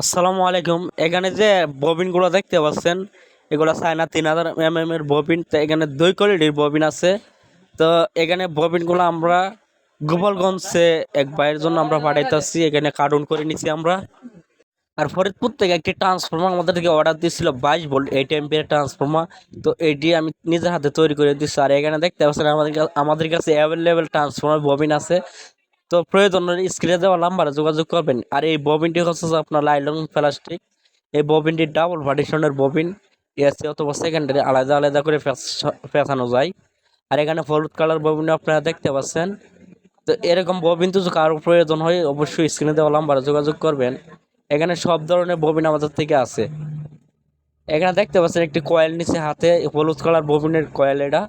আসসালামু আলাইকুম। এখানে যে ববিনগুলো দেখতে পাচ্ছেন, এগুলো চায়না তিন হাজার এম এম এর ববিন। তো এখানে দুই কোয়ালিটির ববিন আছে। তো এখানে ববিনগুলো আমরা গোপালগঞ্জে এক ভাইয়ের জন্য আমরা পাঠাইতেছি। এখানে কার্টুন করে নিছি আমরা। আর ফরিদপুর থেকে একটি ট্রান্সফর্মার আমাদের থেকে অর্ডার দিয়েছিল বাইশ ভোল্ট এইট এমপিয়ার ট্রান্সফর্মার তো এটি আমি নিজের হাতে তৈরি করে দিচ্ছি আর এখানে দেখতে পাচ্ছেন আমাদের আমাদের কাছে অ্যাভেলেবেল ট্রান্সফর্মার ববিন আছে। তো প্রয়োজন স্ক্রিনে দেওয়া নাম্বারে যোগাযোগ করবেন। আর এই ববিনটি হচ্ছে আপনার লাইলন প্লাস্টিক এই ববিনটি ডাবল পার্টিশনের ববিন এসি অথবা সেকেন্ডারি আলাদা আলাদা করে পেঁচানো যায়। আর এখানে হলুদ কালার ববিন আপনারা দেখতে পাচ্ছেন। তো এরকম ববিন তো কারও প্রয়োজন হয়, অবশ্যই স্ক্রিনে দেওয়া নাম্বারে যোগাযোগ করবেন। এখানে সব ধরনের ববিন আমাদের থেকে আছে। এখানে দেখতে পাচ্ছেন একটি কয়েল নিচে হাতে, হলুদ কালার ববিনের কয়েল এটা।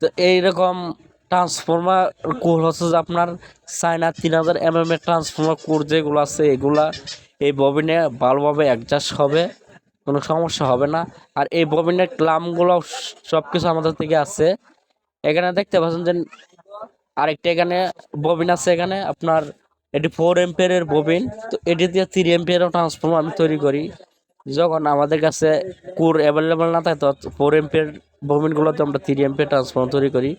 তো এইরকম ট্রান্সফর্মার কোর হচ্ছে যে আপনার চায়না তিন হাজার এম এম এর ট্রান্সফর্মার কোর যেগুলো আছে, এগুলা এই ববিনে ভালোভাবে অ্যাডজাস্ট হবে, কোনো সমস্যা হবে না। আর এই ববিনের ক্লামগুলো সব কিছু আমাদের থেকে আছে। এখানে দেখতে পাচ্ছেন যে আরেকটা এখানে ববিন আছে এখানে, আপনার এটি ফোর এম্পিয়ারের ববিন তো এটি দিয়ে থ্রি এম্পিয়ারও ট্রান্সফর্মার আমি তৈরি করি। যখন আমাদের কাছে কোর অ্যাভেলেবেল না থাকে, তো ফোর এম্পিয়ার ববিনগুলোতে আমরা থ্রি এম্পিয়ার ট্রান্সফর্মার তৈরি করি।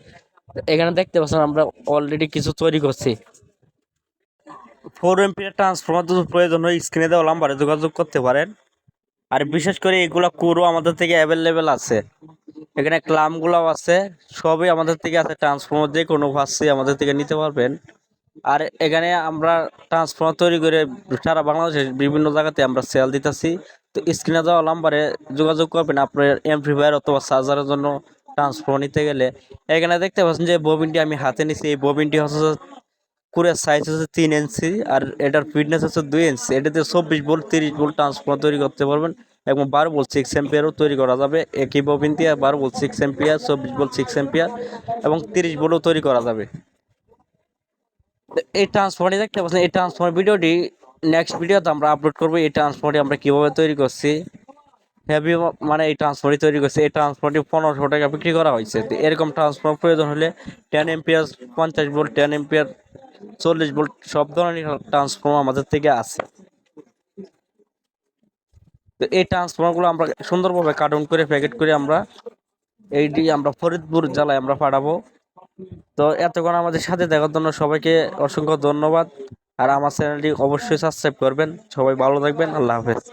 এখানে দেখতে পাচ্ছেন আমরা অলরেডি কিছু তৈরি করছি। ফোর এম্পিয়ার ট্রান্সফর্মার যদি প্রয়োজন হয় স্ক্রিনে দেওয়া নাম্বারে যোগাযোগ করতে পারেন। আর বিশেষ করে এগুলা কোরও আমাদের থেকে অ্যাভেলেবেল আছে। এখানে ক্লামগুলোও আছে, সবই আমাদের থেকে আছে। ট্রান্সফর্মার যে কোনো ভার্সি আমাদের থেকে নিতে পারবেন। আর এখানে আমরা ট্রান্সফর্মার তৈরি করে সারা বাংলাদেশের বিভিন্ন জায়গাতে আমরা সেল দিতেছি। তো স্ক্রিনে দেওয়া নাম্বারে যোগাযোগ করবেন আপনার এমপ্লিফায়ার অথবা চার্জারের জন্য। ট্রান্সফর্মার নিতে গেলে, এখানে দেখতে পাচ্ছেন যে ববিনটি আমি হাতে নিছি। এই ববিনটি হচ্ছে কুরের সাইজ হচ্ছে তিন ইঞ্চি আর এটার ফিটনেস হচ্ছে দুই ইঞ্চি এটাতে চব্বিশ ভোল্ট তিরিশ ভোল্ট ট্রান্সফর্মার তৈরি করতে পারবেন এবং বারো ভোল্ট সিক্স এম্পিয়ারও তৈরি করা যাবে। একই ববিন দিয়ে বারো ভোল্ট সিক্স এম্পিয়ার চব্বিশ ভোল্ট সিক্স এম্পিয়ার এবং তিরিশ ভোল্টও তৈরি করা যাবে। এই ট্রান্সফর্মারটি দেখতে পাচ্ছেন, এই ট্রান্সফর্মার ভিডিওটি নেক্সট ভিডিওতে আমরা আপলোড করব। এই ট্রান্সফর্মারটি আমরা কীভাবে তৈরি করছি? হেভি মানে এই ট্রান্সফর্মারটি তৈরি করছে। এই ট্রান্সফর্মারটি পনেরোশো টাকা বিক্রি করা হয়েছে। তো এরকম ট্রান্সফর্মার প্রয়োজন হলে টেন এম্পিয়ার পঞ্চাশ ভোল্ট টেন এম্পিয়ার চল্লিশ ভোল্ট সব ধরনের ট্রান্সফর্ম আমাদের থেকে আছে। তো এই ট্রান্সফর্মারগুলো আমরা সুন্দরভাবে কার্টুন করে প্যাকেট করে আমরা এইটি আমরা ফরিদপুর জেলায় আমরা পাঠাবো। তো এতক্ষণ আমাদের সাথে দেখার জন্য সবাইকে অসংখ্য ধন্যবাদ। আর আমার চ্যানেলটি অবশ্যই সাবস্ক্রাইব করবেন। সবাই ভালো থাকবেন। আল্লাহ হাফেজ।